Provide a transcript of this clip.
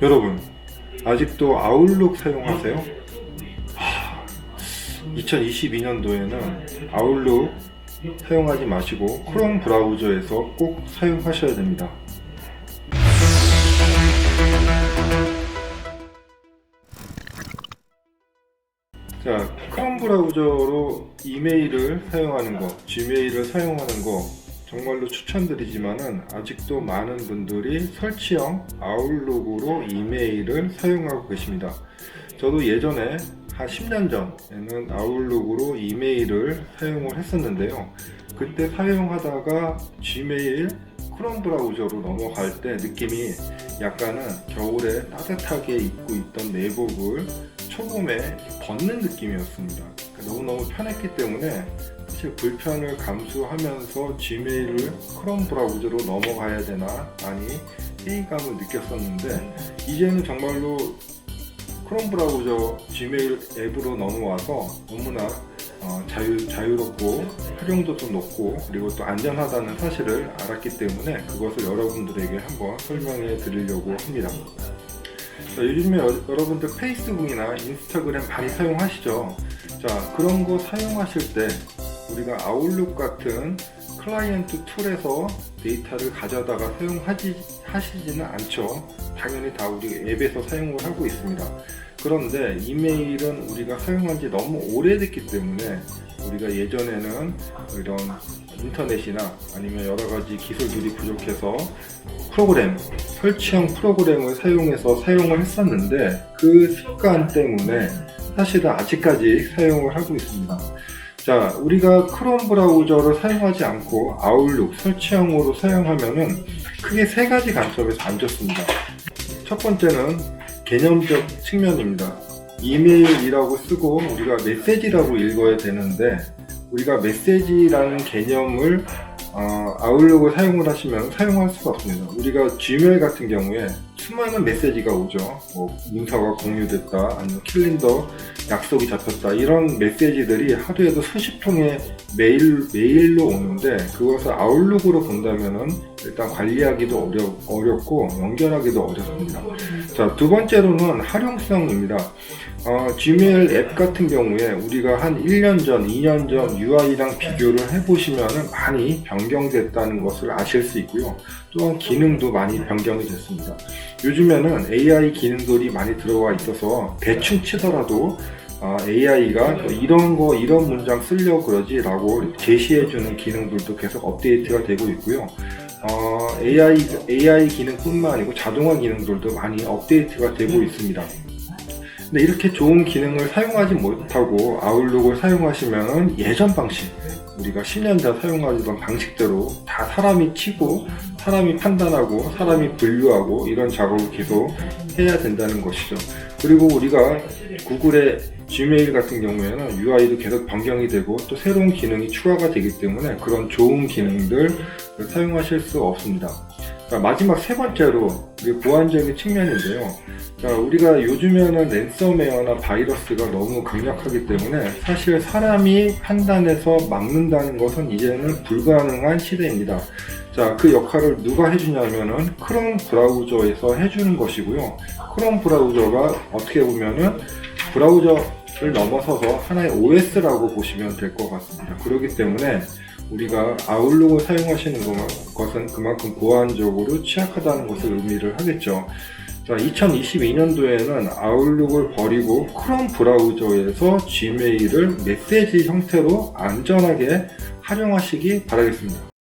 여러분, 아직도 아웃룩 사용하세요? 2022년도에는 아웃룩 사용하지 마시고 크롬 브라우저에서 꼭 사용하셔야 됩니다. 자, 크롬 브라우저로 이메일을 사용하는 거, 지메일을 사용하는 거 정말로 추천드리지만은 아직도 많은 분들이 설치형 아웃룩으로 이메일을 사용하고 계십니다. 저도 예전에 한 10년 전에는 아웃룩으로 이메일을 사용을 했었는데요. 그때 사용하다가 지메일 크롬 브라우저로 넘어갈 때 느낌이 약간은 겨울에 따뜻하게 입고 있던 내복을 초봄에 벗는 느낌이었습니다. 너무너무 편했기 때문에 사실 불편을 감수하면서 지메일을 크롬 브라우저로 넘어가야 되나 많이 회의감을 느꼈었는데 이제는 정말로 크롬 브라우저 지메일 앱으로 넘어와서 너무나 어, 자유, 자유롭고 활용도도 높고 그리고 또 안전하다는 사실을 알았기 때문에 그것을 여러분들에게 한번 설명해 드리려고 합니다. 자, 요즘에 여, 여러분들 페이스북이나 인스타그램 많이 사용하시죠? 자, 그런 거 사용하실 때 우리가 아웃룩 같은 클라이언트 툴에서 데이터를 가져다가 사용하지 하시지는 않죠. 당연히 다 우리 앱에서 사용을 하고 있습니다. 그런데 이메일은 우리가 사용한 지 너무 오래됐기 때문에 우리가 예전에는 이런 인터넷이나 아니면 여러 가지 기술들이 부족해서 프로그램, 설치형 프로그램을 사용해서 사용을 했었는데 그 습관 때문에 사실은 아직까지 사용을 하고 있습니다. 자, 우리가 크롬 브라우저를 사용하지 않고 아웃룩 설치형으로 사용하면은 크게 세 가지 관점에서 안 좋습니다. 첫 번째는 개념적 측면입니다. 이메일이라고 쓰고 우리가 메시지라고 읽어야 되는데 우리가 메시지라는 개념을 어, 아웃룩을 사용을 하시면 사용할 수가 없습니다. 우리가 Gmail 같은 경우에 수많은 메시지가 오죠. 뭐 문서가 공유됐다, 아니면 캘린더 약속이 잡혔다 이런 메시지들이 하루에도 수십 통의 메일 메일로 오는데 그것을 아웃룩으로 본다면은 일단 관리하기도 어려, 어렵고 연결하기도 어렵습니다. 자, 두 번째로는 활용성입니다. 어, Gmail 앱 같은 경우에 우리가 한 1년 전, 2년 전 UI랑 비교를 해보시면 많이 변경됐다는 것을 아실 수 있고요. 또한 기능도 많이 변경이 됐습니다. 요즘에는 AI 기능들이 많이 들어와 있어서 대충 치더라도 AI가 이런 거, 이런 문장 쓰려고 그러지 라고 제시해주는 기능들도 계속 업데이트가 되고 있고요. 어, AI, AI 기능뿐만 아니고 자동화 기능들도 많이 업데이트가 되고 있습니다. 근데 이렇게 좋은 기능을 사용하지 못하고 아웃룩을 사용하시면 예전 방식, 우리가 10년 전 사용하던 방식대로 다 사람이 치고 사람이 판단하고 사람이 분류하고 이런 작업을 계속 해야 된다는 것이죠. 그리고 우리가 구글의 Gmail 같은 경우에는 UI도 계속 변경이 되고 또 새로운 기능이 추가가 되기 때문에 그런 좋은 기능들 사용하실 수 없습니다. 자, 마지막 세 번째로 보안적인 측면인데요. 자, 우리가 요즘에는 랜섬웨어나 바이러스가 너무 강력하기 때문에 사실 사람이 판단해서 막는다는 것은 이제는 불가능한 시대입니다. 자, 그 역할을 누가 해주냐면은 크롬 브라우저에서 해주는 것이고요. 크롬 브라우저가 어떻게 보면은 브라우저를 넘어서서 하나의 OS라고 보시면 될 것 같습니다. 그렇기 때문에 우리가 아웃룩을 사용하시는 것은 그만큼 보안적으로 취약하다는 것을 의미를 하겠죠. 자, 2022년도에는 아웃룩을 버리고 크롬 브라우저에서 Gmail을 메시지 형태로 안전하게 활용하시기 바라겠습니다.